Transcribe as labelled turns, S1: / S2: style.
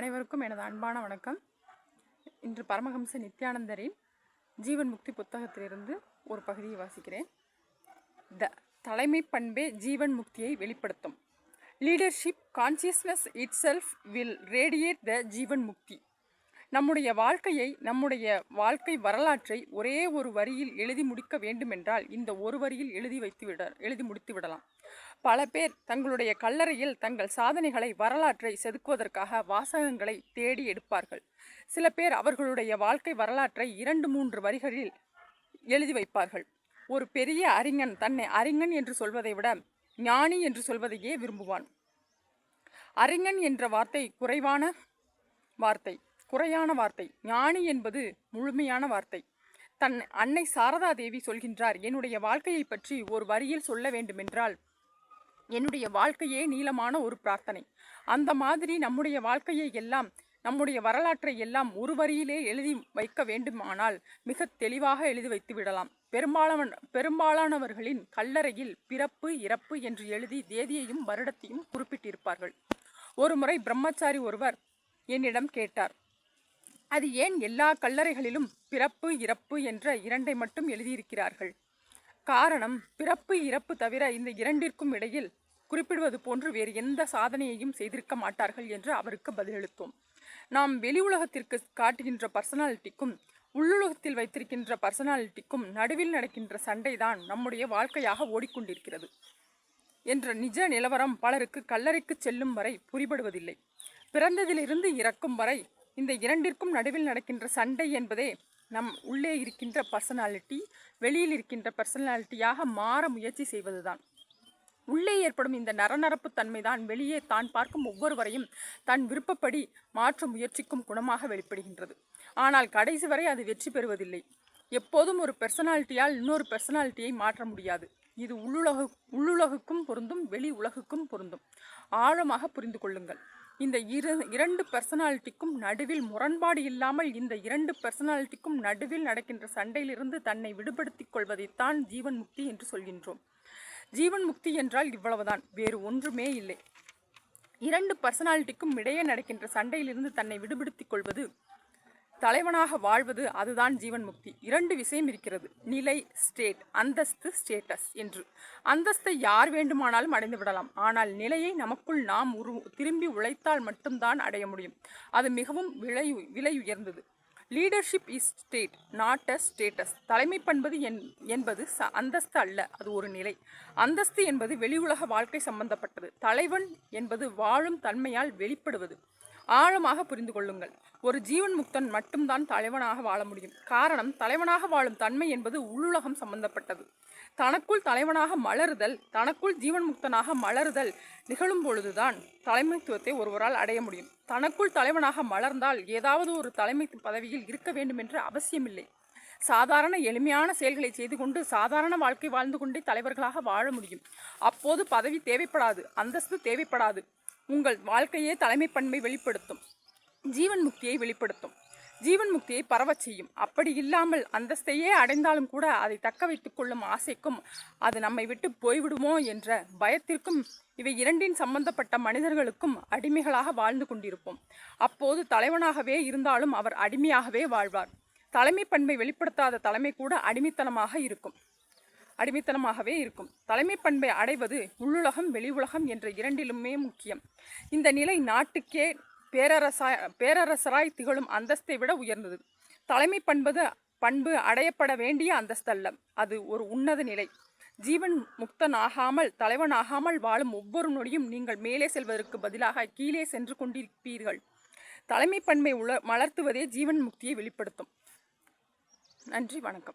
S1: அனைவருக்கும் எனது அன்பான வணக்கம். இன்று பரமஹம்ச நித்யானந்தரின் ஜீவன் முக்தி புத்தகத்திலிருந்து ஒரு பகுதியை வாசிக்கிறேன். த தலைமை பண்பே ஜீவன் முக்தியை வெளிப்படுத்தும். Leadership consciousness itself will radiate the jeevan mukti. நம்முடைய வாழ்க்கையை நம்முடைய வாழ்க்கை வரலாற்றை ஒரே ஒரு வரியில் எழுதி முடிக்க வேண்டுமென்றால் இந்த ஒரு வரியில் எழுதி வைத்து விட எழுதி முடித்து விடலாம். பல பேர் தங்களுடைய கல்லறையில் தங்கள் சாதனைகளை வரலாற்றை செதுக்குவதற்காக வாசகங்களை தேடி எடுப்பார்கள். சில பேர் அவர்களுடைய வாழ்க்கை வரலாற்றை இரண்டு மூன்று வரிகளில் எழுதி வைப்பார்கள். ஒரு பெரிய அறிஞன் தன்னை அறிஞன் என்று சொல்வதை விட ஞானி என்று சொல்வதையே விரும்புவான். அறிஞன் என்ற வார்த்தை குறைவான வார்த்தை. குறையான வார்த்தை. ஞானி என்பது முழுமையான வார்த்தை. தன் அன்னை சாரதா தேவி சொல்கின்றார் என்னுடைய வாழ்க்கையை பற்றி ஒரு வரியில் சொல்ல வேண்டுமென்றால் என்னுடைய வாழ்க்கையே நீளமான ஒரு பிரார்த்தனை. அந்த மாதிரி நம்முடைய வாழ்க்கையை எல்லாம் நம்முடைய வரலாற்றை எல்லாம் ஒரு வரியிலே எழுதி வைக்க வேண்டுமானால் மிக தெளிவாக எழுதி வைத்து விடலாம். பெரும்பாலான பெரும்பாலானவர்களின் கல்லறையில் பிறப்பு இறப்பு என்று எழுதி தேதியையும் வருடத்தையும் குறிப்பிட்டிருப்பார்கள். ஒருமுறை பிரம்மச்சாரி ஒருவர் என்னிடம் கேட்டார் அது ஏன் எல்லா கல்லறைகளிலும் பிறப்பு இறப்பு என்ற இரண்டை மட்டும் எழுதியிருக்கிறார்கள்? காரணம் பிறப்பு இறப்பு தவிர இந்த இரண்டிற்கும் இடையில் குறிப்பிடுவது போன்று வேறு எந்த சாதனையையும் செய்திருக்க மாட்டார்கள் என்று அவருக்கு பதிலளித்தோம். நாம் வெளி உலகத்திற்கு காட்டுகின்ற பர்சனாலிட்டிக்கும் உள்ளுலகத்தில் வைத்திருக்கின்ற பர்சனாலிட்டிக்கும் நடுவில் நடக்கின்ற சண்டைதான் நம்முடைய வாழ்க்கையாக ஓடிக்கொண்டிருக்கிறது என்ற நிஜ நிலவரம் பலருக்கு கல்லறைக்கு செல்லும் வரை புரிபடுவதில்லை. பிறந்ததிலிருந்து இறக்கும் வரை இந்த இரண்டிற்கும் நடுவில் நடக்கின்ற சண்டை என்பதே நம் உள்ளே இருக்கின்ற பர்சனாலிட்டி வெளியில் இருக்கின்ற பர்சனாலிட்டியாக மாற முயற்சி செய்வதுதான். உள்ளே ஏற்படும் இந்த நரநரப்பு தன்மைதான் வெளியே தான் பார்க்கும் ஒவ்வொருவரையும் தன் விருப்பப்படி மாற்ற முயற்சிக்கும் குணமாக வெளிப்படுகின்றது. ஆனால் கடைசி வரை அது வெற்றி பெறுவதில்லை. எப்போதும் ஒரு பெர்சனாலிட்டியால் இன்னொரு பெர்சனாலிட்டியை மாற்ற முடியாது. இது உள்ளுலகு உள்ளுலகுக்கும் பொருந்தும் வெளி உலகுக்கும் பொருந்தும். ஆழமாக புரிந்து கொள்ளுங்கள். இந்த இரு இரண்டு பர்சனாலிட்டிக்கும் நடுவில் முரண்பாடு இல்லாமல் இந்த இரண்டு பர்சனாலிட்டிக்கும் நடுவில் நடக்கின்ற சண்டையிலிருந்து தன்னை விடுபடுத்திக் கொள்வதைத்தான் ஜீவன் முக்தி என்று சொல்கின்றோம். ஜீவன் முக்தி என்றால் இவ்வளவுதான் வேறு ஒன்றுமே இல்லை. இரண்டு பர்சனாலிட்டிக்கும் இடையே நடக்கின்ற சண்டையிலிருந்து தன்னை விடுபடுத்திக் கொள்வது தலைவனாக வாழ்வது அதுதான் ஜீவன் முக்தி. இரண்டு விஷயம் இருக்கிறது. நிலை ஸ்டேட் அந்தஸ்து ஸ்டேட்டஸ் என்று. அந்தஸ்தை யார் வேண்டுமானாலும் அடைந்து விடலாம். ஆனால் நிலையை நமக்குள் நாம் உரு திரும்பி உழைத்தால் மட்டும்தான் அடைய முடியும். அது மிகவும் விலை விலை உயர்ந்தது leadership is state not a status தலைமை பண்பது என் என்பது ச அந்தஸ்து அல்ல. அது ஒரு நிலை. அந்தஸ்து என்பது வெளி உலக வாழ்க்கை சம்பந்தப்பட்டது. தலைவன் என்பது வாழும் தன்மையால் வெளிப்படுவது. ஆழமாக புரிந்து கொள்ளுங்கள். ஒரு ஜீவன் முக்தன் மட்டும்தான் தலைவனாக வாழ முடியும். காரணம் தலைவனாக வாழும் தன்மை என்பது உள்ளுலகம் சம்பந்தப்பட்டது. தனக்குள் தலைவனாக மலருதல் தனக்குள் ஜீவன் முக்தனாக மலருதல் நிகழும் பொழுதுதான் தலைமைத்துவத்தை ஒருவரால் அடைய முடியும். தனக்குள் தலைவனாக மலர்ந்தால் ஏதாவது ஒரு தலைமை பதவியில் இருக்க வேண்டும் என்று அவசியமில்லை. சாதாரண எளிமையான செயல்களை செய்து கொண்டு சாதாரண வாழ்க்கை வாழ்ந்து கொண்டே தலைவர்களாக வாழ முடியும். அப்போது பதவி தேவைப்படாது அந்தஸ்து தேவைப்படாது. உங்கள் வாழ்க்கையே தலைமை பண்பை வெளிப்படுத்தும். ஜீவன் முக்தியை வெளிப்படுத்தும். ஜீவன் முக்தியை பரவச் செய்யும். அப்படி இல்லாமல் அந்தஸ்தையே அடைந்தாலும் கூட அதை தக்க வைத்துக் கொள்ளும் ஆசைக்கும் அது நம்மை விட்டு போய்விடுமோ என்ற பயத்திற்கும் இவை இரண்டின் சம்பந்தப்பட்ட மனிதர்களுக்கும் அடிமைகளாக வாழ்ந்து கொண்டிருப்போம். அப்போது தலைவனாகவே இருந்தாலும் அவர் அடிமையாகவே வாழ்வார். தலைமை பண்பை வெளிப்படுத்தாத தலைமை கூட அடிமைத்தனமாக இருக்கும். அடிமைத்தனமாகவே இருக்கும். தலைமை பண்பை அடைவது உள்ளுலகம் வெளி உலகம் என்ற இரண்டிலுமே முக்கியம். இந்த நிலை நாட்டுக்கே பேரரசாய் பேரரசராய் திகழும் அந்தஸ்தை விட உயர்ந்தது. தலைமை பண்பது பண்பு அடையப்பட வேண்டிய அந்தஸ்தல்ல. அது ஒரு உன்னத நிலை. ஜீவன் முக்தனாகாமல் தலைவனாகாமல் வாழும் ஒவ்வொரு நொடியும் நீங்கள் மேலே செல்வதற்கு பதிலாக கீழே சென்று கொண்டிருப்பீர்கள். தலைமை பண்பை உல மலர்த்துவதே ஜீவன் முக்தியை வெளிப்படுத்தும். நன்றி வணக்கம்.